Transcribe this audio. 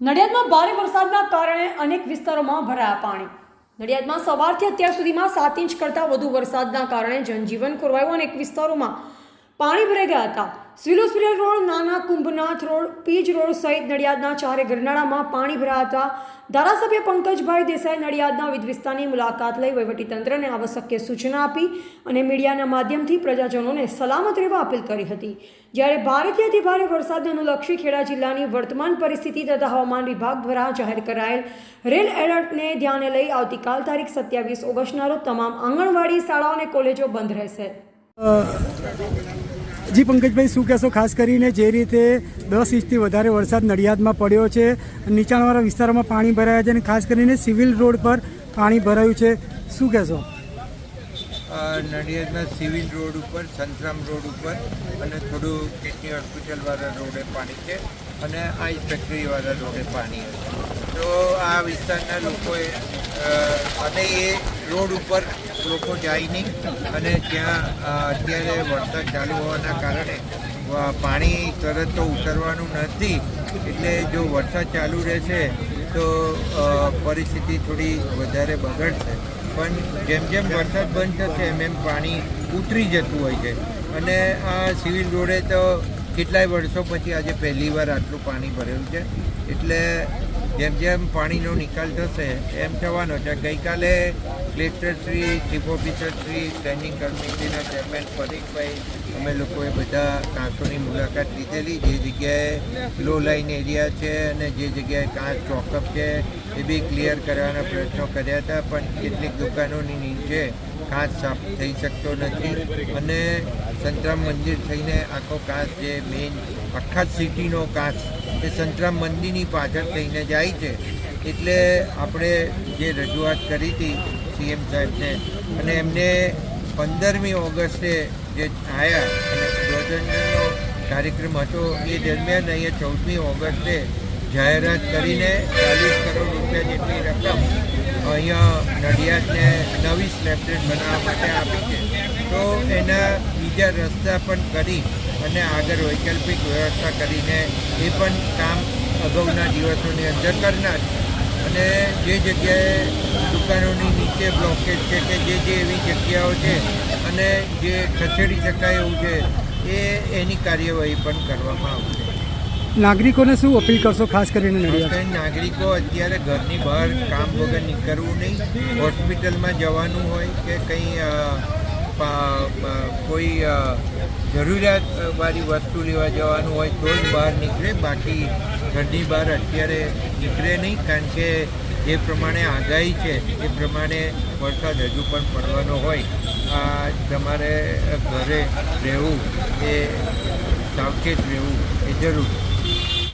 નડિયાદમાં ભારે વરસાદના કારણે અનેક વિસ્તારોમાં ભરાયા પાણી. નડિયાદમાં સવારથી અત્યાર સુધીમાં સાત ઇંચ કરતાં વધુ વરસાદના કારણે જનજીવન ખોરવાયું અનેક વિસ્તારોમાં પાણી ભરાઈ ગયા હતા. સિવિલ રોડ, નાના કુંભનાથ રોડ, પીજ રોડ સહિત નડિયાદના ચારે ગરનાળામાં પાણી ભરાયા હતા. ધારાસભ્ય પંકજભાઈ દેસાઈ નડિયાદના વિવિધ વિસ્તારની મુલાકાત લઈ વહીવટીતંત્રને આવશ્યક સૂચના આપી અને મીડિયાના માધ્યમથી પ્રજાજનોને સલામત રહેવા અપીલ કરી હતી. જ્યારે ભારેથી અતિભારે વરસાદને અનુલક્ષી ખેડા જિલ્લાની વર્તમાન પરિસ્થિતિ તથા હવામાન વિભાગ દ્વારા જાહેર કરાયેલ રેલ એલર્ટને ધ્યાને લઈ આવતીકાલ તારીખ સત્યાવીસ ઓગસ્ટના રોજ તમામ આંગણવાડી શાળાઓ અને કોલેજો બંધ રહેશે. જી પંકજભાઈ, શું કહેશો? ખાસ કરીને જે રીતે દસ ઇંચથી વધારે વરસાદ નડિયાદમાં પડ્યો છે, નીચાણવાળા વિસ્તારોમાં પાણી ભરાયા છે અને ખાસ કરીને સિવિલ રોડ પર પાણી ભરાયું છે. શું કહેશો? નડિયાદના સિવિલ રોડ ઉપર, સંતરામ રોડ ઉપર અને થોડું કિડની હોસ્પિટલવાળા રોડે પાણી છે અને આઈસ ફેક્ટરીવાળા રોડે પાણી છે તો આ વિસ્તારના લોકોએ અને એ રોડ ઉપર લોકો જાય નહીં અને ત્યાં અત્યારે વરસાદ ચાલુ હોવાના કારણે પાણી તરત તો ઉતરવાનું નથી. એટલે જો વરસાદ ચાલુ રહેશે તો પરિસ્થિતિ થોડી વધારે બગડશે. પણ જેમ જેમ વરસાદ બંધ થશે, એમ એમ પાણી ઉતરી જતું હોય છે. અને આ સિવિલ રોડે તો કેટલાય વર્ષો પછી આજે પહેલીવાર આટલું પાણી ભરેલું છે. એટલે જેમ જેમ પાણીનો નિકાલ થશે, એમ થવાનો છે. ગઈકાલે કલેક્ટરશ્રી ચીફ ઓફિસરશ્રી સ્ટેન્ડિંગ કમિટીના ચેરમેન પરીખભાઈ અમે લોકોએ બધા કાંસોની મુલાકાત લીધેલી. જે જગ્યાએ લો લાઇન એરિયા છે અને જે જગ્યાએ કાંસ ચોકઅપ છે, એ બી ક્લિયર કરવાના પ્રયત્નો કર્યા હતા. પણ કેટલીક દુકાનોની નીચે કાંચ સાફ થઈ શકતો નથી અને સંતરામ મંદિર થઈને આખો કાંચ જે મેઇન આખા સિટીનો કાચ એ સંતરામ મંદિરની પાછળ થઈને જાય છે. એટલે આપણે જે રજૂઆત કરી હતી સીએમ સાહેબને, અને એમને પંદરમી ઓગસ્ટે જે આવ્યા અને કાર્યક્રમ હતો, એ દરમિયાન અહીંયા ચૌદમી ઓગસ્ટે જાહેરાત કરીને ચાલીસ કરોડ રૂપિયા જેટલી રકમ અહીંયા નડિયાદને નવી સ્લેબ બનાવવા માટે આપી છે. તો એના બીજા રસ્તા પણ કરી અને આગળ વૈકલ્પિક વ્યવસ્થા કરીને એ પણ કામ અગાઉના દિવસોની અંદર કરનાર. અને જે જગ્યાએ દુકાનોની નીચે બ્લોકેજ છે કે જે જે એવી જગ્યાઓ છે અને જે ખસેડી શકાય એવું છે એ એની કાર્યવાહી પણ કરવામાં આવશે. નાગરિકોને શું અપીલ કરશો ખાસ કરીને નાગરિકો અત્યારે ઘરની બહાર કામ વગર નીકળવું નહીં. હોસ્પિટલમાં જવાનું હોય કે કંઈ કોઈ જરૂરિયાતવાળી વસ્તુ લેવા જવાનું હોય તો જ બહાર નીકળે. બાકી ઘરની બહાર અત્યારે નીકળે નહીં, કારણ કે જે પ્રમાણે આગાહી છે, એ પ્રમાણે વરસાદ હજુ પણ પડવાનો હોય. આ તમારે ઘરે રહેવું એ સાવચેત રહેવું એ જરૂર.